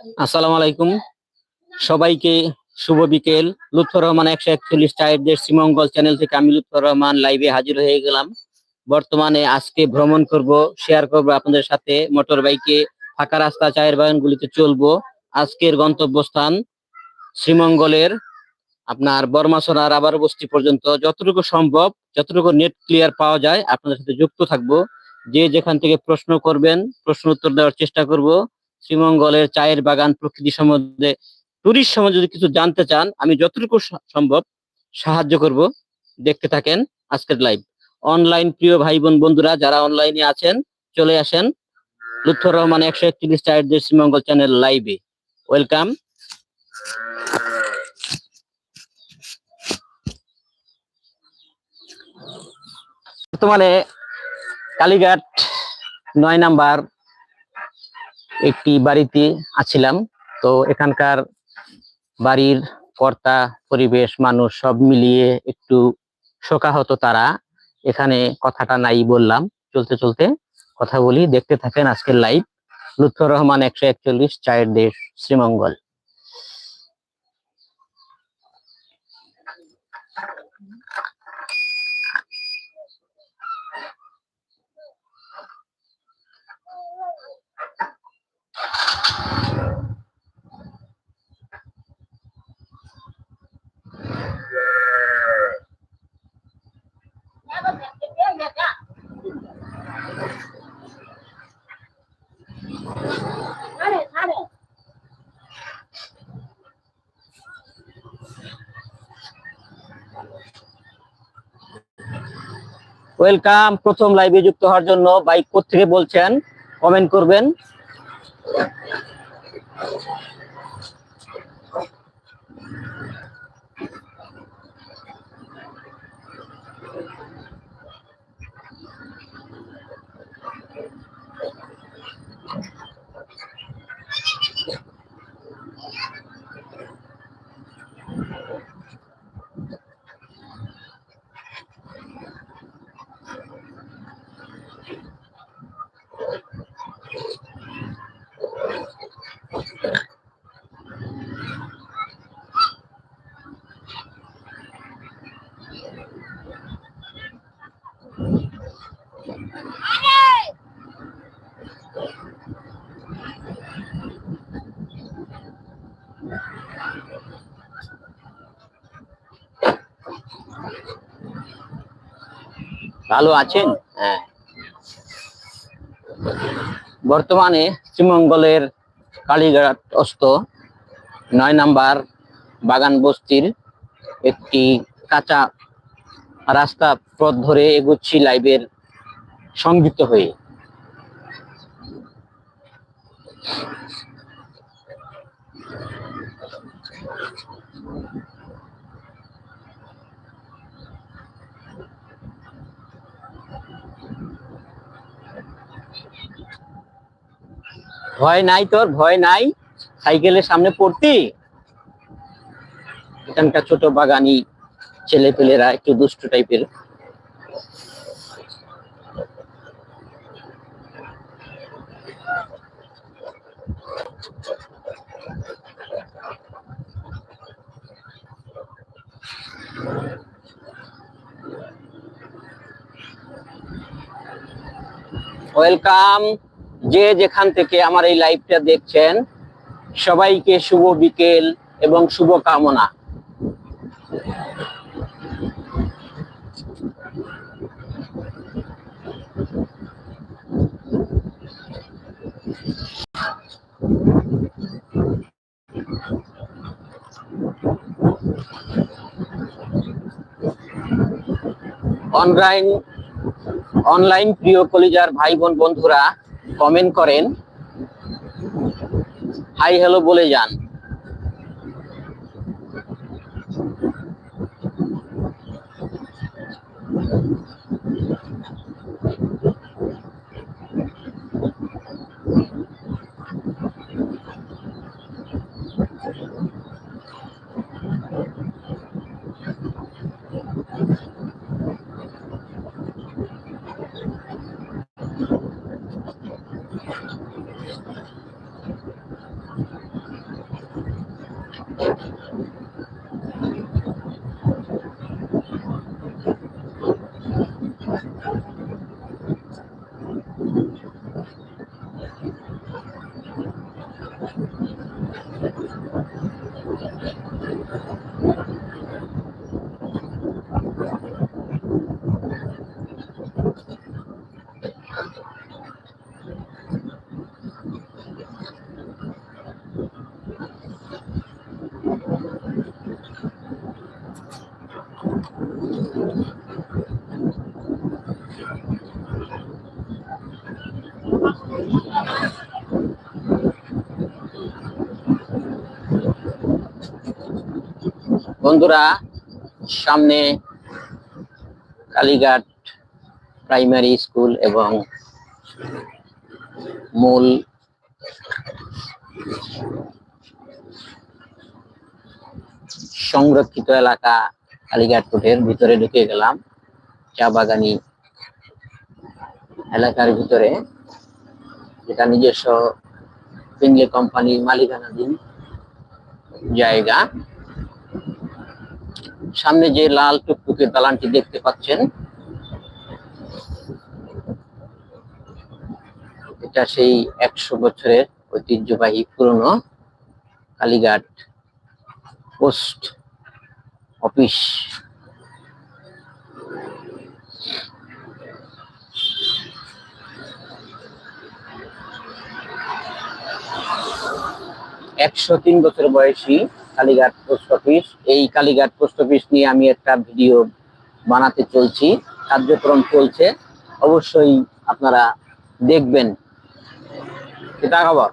আসসালামু আলাইকুম। সবাইকে শুভ বিকেল। লুৎফর রহমান একশো একচল্লিশ চায়ের দেশ শ্রীমঙ্গল চ্যানেল থেকে আমি লুৎফর রহমান লাইভে হাজির হয়ে গেলাম। বর্তমানে আজকে ভ্রমণ করব, শেয়ার করব আপনাদের সাথে। মোটর বাইকে ফাঁকা রাস্তা, চায়ের বাগানগুলিতে চলবো। আজকের গন্তব্যস্থান শ্রীমঙ্গলের আপনার বর্মাসনা রাবার বস্তি পর্যন্ত। যতটুকু সম্ভব, যতটুকু নেট ক্লিয়ার পাওয়া যায়, আপনাদের সাথে যুক্ত থাকব। যে যেখান থেকে প্রশ্ন করবেন, প্রশ্ন উত্তর দেওয়ার চেষ্টা করব। শ্রীমঙ্গলের চায়ের বাগান প্রকৃতি সম্বন্ধে টুরিস্ট সম্বন্ধে যদি কিছু জানতে চান, আমি যতটুকু সম্ভব সাহায্য করব। দেখতে থাকেন আজকের লাইভ অনলাইন প্রিয় ভাই বোন বন্ধুরা, যারা অনলাইনে আছেন, চলে আসেন লুৎফর রহমান একশো একত্রিশ চায়ের দেশ শ্রীমঙ্গল চ্যানেল লাইভে ওয়েলকাম বর্তমানে কালীঘাট নয় নাম্বার একটি বাড়িতে আছিলাম। তো এখানকার বাড়ির কর্তা, পরিবেশ, মানুষ সব মিলিয়ে একটু শোকাহত তারা। এখানে কথাটা নাই বললাম। চলতে চলতে কথা বলি। দেখতে থাকেন আজকের লাইভ লুৎফর রহমান একশো একচল্লিশ চায়ের দেশ, শ্রীমঙ্গল। ওয়েলকাম প্রথম লাইভে যুক্ত হওয়ার জন্য। বাইক থেকে বলছেন? কমেন্ট করবেন। ভালো আছেন? হ্যাঁ। বর্তমানে শ্রীমঙ্গলের কালীঘাট অস্ত নয় নাম্বার বাগান বস্তির একটি কাঁচা রাস্তা পথ ধরে এগুচ্ছি লাইভের সংযুক্ত হয়ে। ভয় নাই তোর, ভয় নাই। সাইকেলের সামনে পড়তি? এখানকার ছোট বাগানি ছেলে পেলেরা একটু দুষ্টু টাইপের। ওয়েলকাম। যে যেখান থেকে আমার এই লাইভটা দেখছেন, সবাইকে শুভ বিকেল এবং শুভ কামনা। অনলাইন অনলাইন প্রিয় কলিজার ভাই বোন বন্ধুরা কমেন্ট করেন। হাই হ্যালো বলে যান। বন্ধুরা, সামনে কালীঘাট প্রাইমারি স্কুল এবং মূল সংরক্ষিত এলাকা কালীঘাট কোটের ভিতরে ঢুকে গেলাম, চা বাগানি এলাকার ভিতরে, যেটা নিজস্ব কোম্পানির মালিকানাধীন জায়গা। সামনে যে লাল টুকটুকে দালানটি দেখতে পাচ্ছেন, এটা সেই একশো বছরের ঐতিহ্যবাহী পুরনো কালীঘাট পোস্ট অফিস। একশো তিন বছর বয়সী কালীঘাট পোস্ট অফিস। এই কালীঘাট পোস্ট অফিস নিয়ে আমি একটা ভিডিও বানাতে চলছি। কার্যক্রম চলছে। অবশ্যই আপনারা দেখবেন। এটা খবর?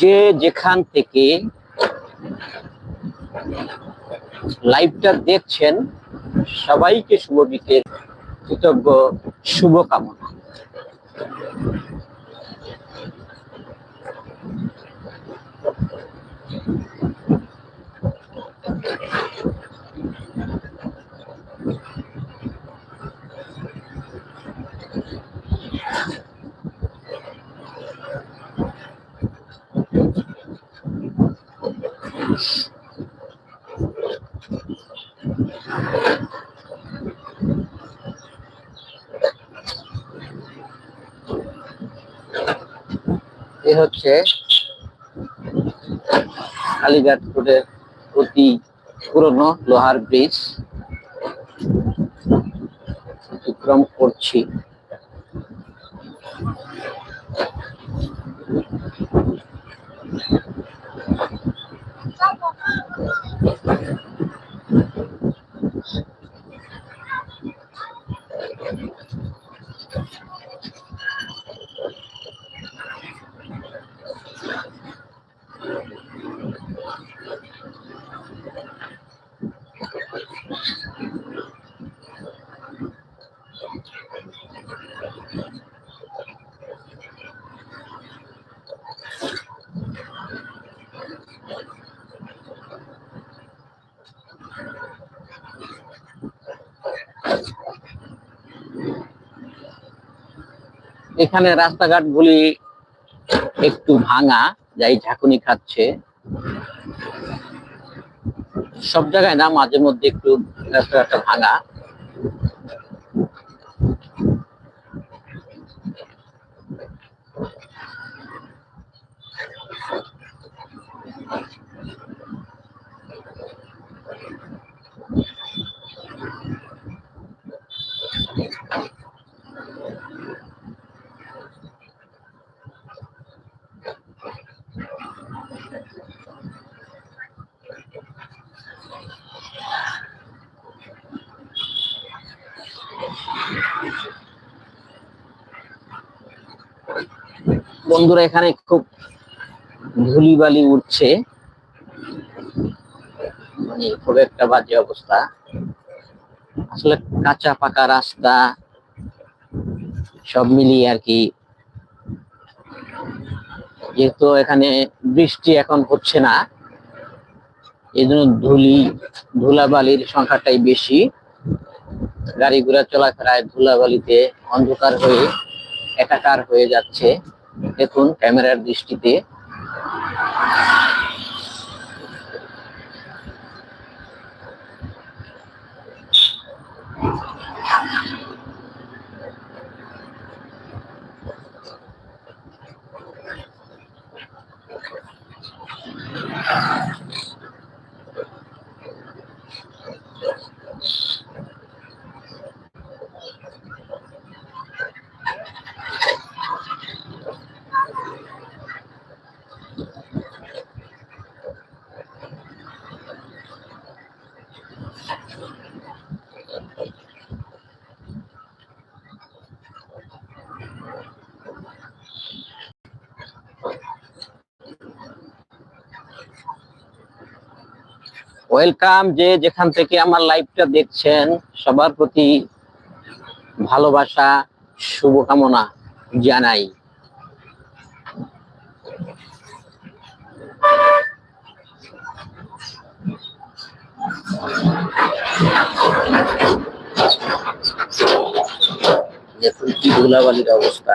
যে যেখান থেকে লাইভটা দেখছেন সবাইকে শুভ বিকেল কৃতজ্ঞ শুভকামনা। এ হচ্ছে কালীঘাট রোডের অতি পুরনো লোহার ব্রিজ। অতিক্রম করছি। এখানে রাস্তাঘাট গুলি একটু ভাঙা, যাই ঝাঁকুনি খাচ্ছে। সব জায়গায় না মাঝে মধ্যে একটু রাস্তাঘাটটা ভাঙা। বন্ধুরা, এখানে খুব ধুলিবালি উঠছে। মানে খুব একটা বাজে অবস্থা। আসলে কাঁচা পাকা রাস্তা, সব মিলিয়ে আর কি। যেহেতু এখানে বৃষ্টি এখন হচ্ছে না এই জন্য ধুলি, ধুলাবালির সংখ্যাটাই বেশি। গাড়ি ঘোড়া চলাফেরায় ধুলাবালিতে অন্ধকার হয়ে একাকার হয়ে যাচ্ছে। দেখুন ক্যামেরার দৃষ্টিতে। ওয়েলকাম যে যেখান থেকে আমার লাইভটা দেখছেন, সবার প্রতি ভালোবাসা, শুভকামনা জানাই। দেখুন কি ধুলাবালির অবস্থা।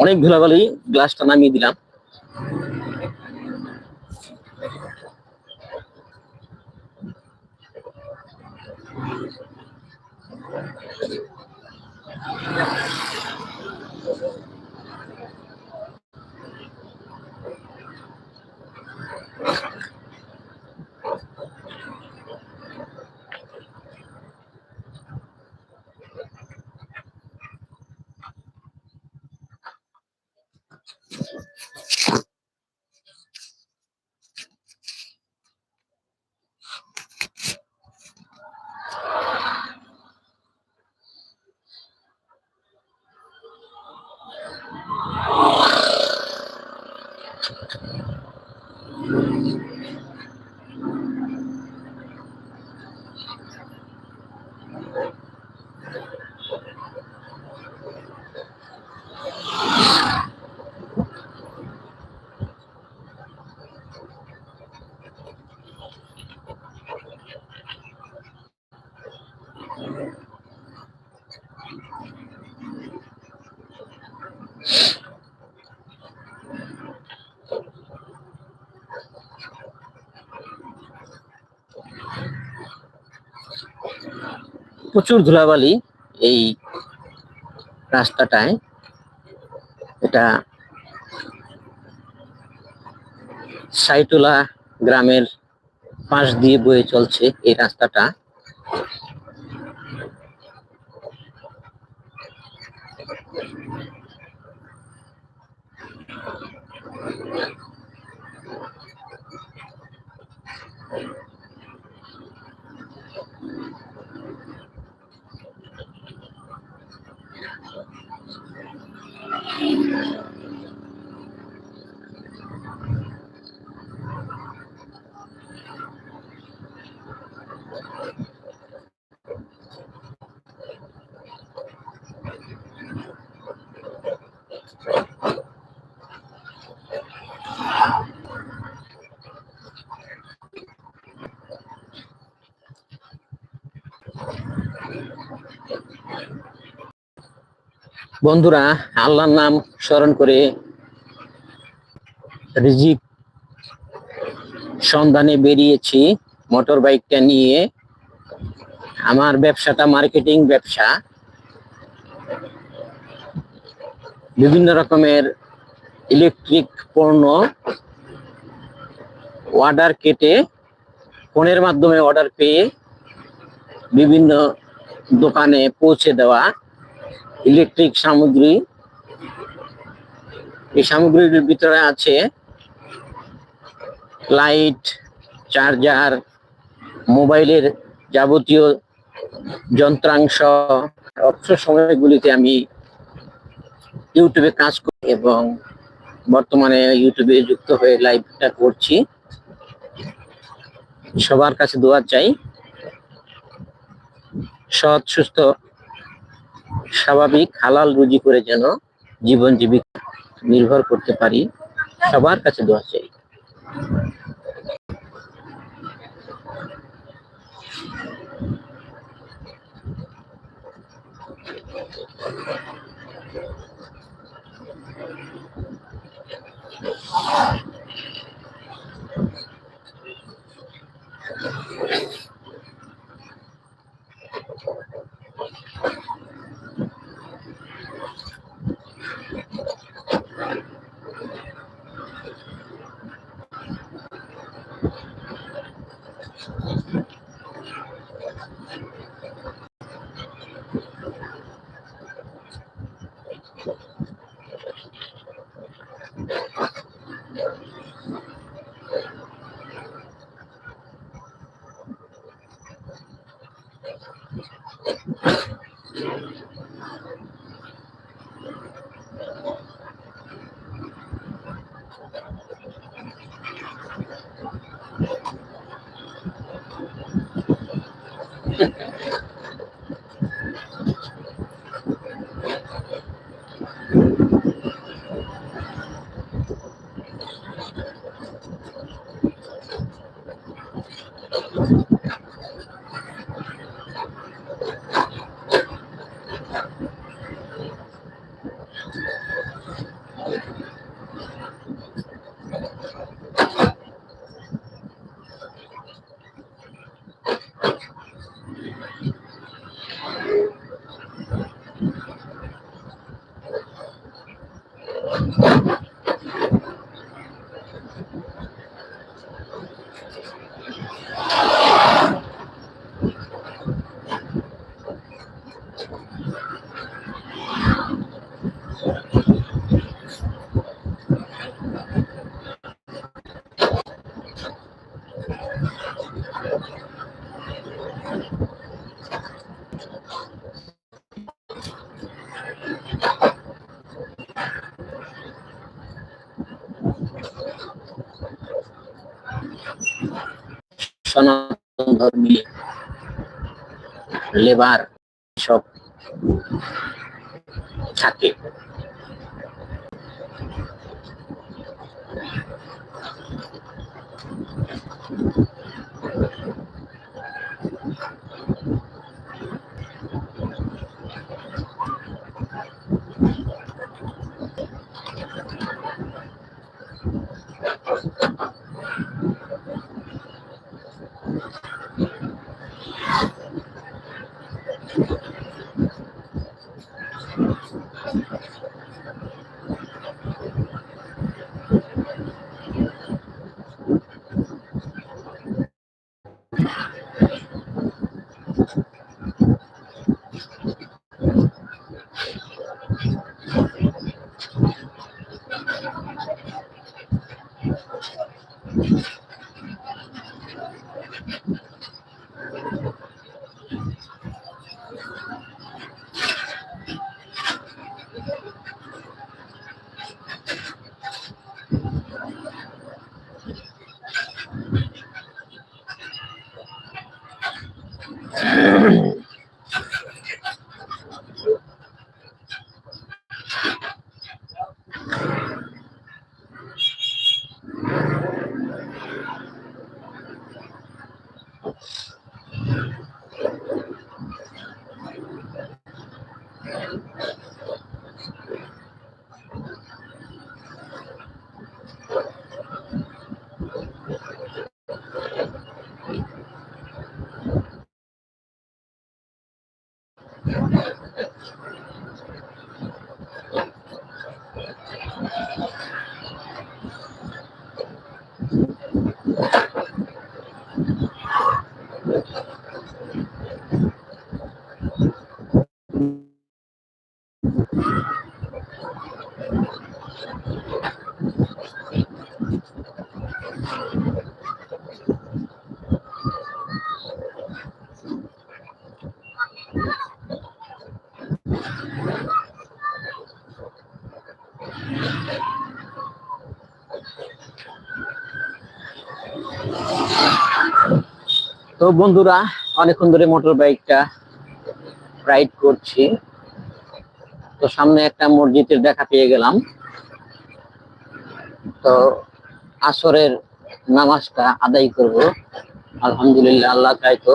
অনেক ধুলাবালি গ্লাসটা নামিয়ে দিলাম। প্রচুর ধুলাবালি এই রাস্তাটায়। এটা সাইটুলা গ্রামের পাশ দিয়ে বয়ে চলছে এই রাস্তাটা। Thank you. বন্ধুরা, আল্লাহর নাম স্মরণ করে রিজিক সন্ধানে বেরিয়েছি মোটর বাইকটা নিয়ে। আমার ব্যবসাটা মার্কেটিং ব্যবসা। বিভিন্ন রকমের ইলেকট্রিক পণ্য অর্ডার কেটে, ফোনের মাধ্যমে অর্ডার পেয়ে বিভিন্ন দোকানে পৌঁছে দেওয়া। ইলেকট্রিক সামগ্রী। এই সামগ্রীর ভিতরে আছে লাইট, চার্জার, মোবাইলের যাবতীয় যন্ত্রাংশ অবসর সময়গুলিতে আমি ইউটিউবে কাজ করি এবং বর্তমানে ইউটিউবে যুক্ত হয়ে লাইভটা করছি। সবার কাছে দোয়া চাই। সৎ, সুস্থ স্বাভাবিক, হালাল রুজি করে যেন জীবন জীবিকা নির্ভর করতে পারি, সবার কাছে দোয়া চাই। সনাতন লেবার সব থাকে তো বন্ধুরা, অনেকক্ষণ ধরে মোটর বাইকটা রাইড করছি। তো সামনে একটা মসজিদের দেখা পেয়ে গেলাম। তো আসরের নামাজটা আদায় করব। আলহামদুলিল্লাহ আল্লাহ চাইতো তো।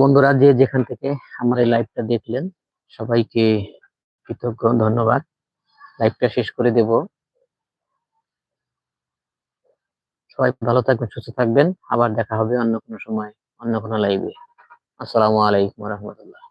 বন্ধুরা যে যেখান থেকে আমার এই লাইভটা দেখলেন, সবাইকে কৃতজ্ঞ, ধন্যবাদ। লাইভটা শেষ করে দেব। সবাই ভালো থাকবেন, সুস্থ থাকবেন। আবার দেখা হবে অন্য কোনো সময়, অন্য কোনো লাইভে আসসালামু আলাইকুম রহমতুল্লাহ।